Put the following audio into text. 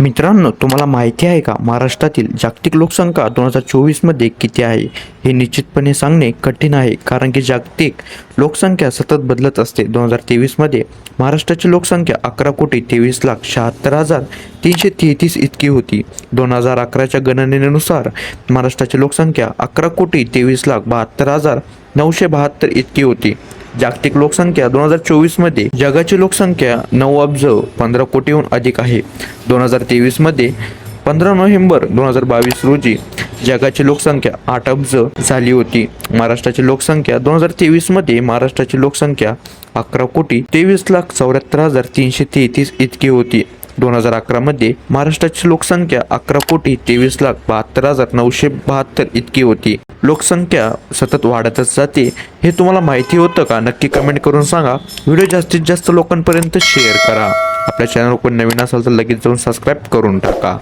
मित्रांनो तुम्हाला माहिती आहे का महाराष्ट्रातील जागतिक लोकसंख्या दोन हजार चोवीसमध्ये किती आहे? हे निश्चितपणे सांगणे कठीण आहे कारण की जागतिक लोकसंख्या सतत बदलत असते. दोन हजार तेवीसमध्ये महाराष्ट्राची लोकसंख्या अकरा कोटी तेवीस लाख शहात्तर हजार तीनशे तेहतीस इतकी होती. दोन हजार अकराच्या गणनेनुसार महाराष्ट्राची लोकसंख्या अकरा कोटी तेवीस लाख बहात्तर हजार नऊशे बहात्तर इतकी होती. जागतिक लोकसंख्या दोन हजार चोवीसमध्ये जगाची लोकसंख्या नऊ अब्ज पंधरा कोटीहून अधिक आहे. दोन हजार तेवीसमध्ये पंधरा नोव्हेंबर दोन हजार बावीस रोजी जगाची लोकसंख्या आठ अब्ज झाली होती. महाराष्ट्राची लोकसंख्या दोन हजार तेवीसमध्ये महाराष्ट्राची लोकसंख्या अकरा कोटी तेवीस लाख चौऱ्याहत्तर हजार तीनशे तेहतीस इतकी होती. दोन हजार अकरामध्ये महाराष्ट्राची लोकसंख्या अकरा कोटी तेवीस लाख बहात्तर हजार नऊशे बहात्तर इतकी होती. लोकसंख्या सतत वाढतच जाते हे तुम्हाला माहिती होतं का? नक्की कमेंट करून सांगा. व्हिडिओ जास्तीत जास्त लोकांपर्यंत शेअर करा. आपल्या चॅनल कोण नवीन असाल तर लगेच जाऊन सबस्क्राईब करून टाका.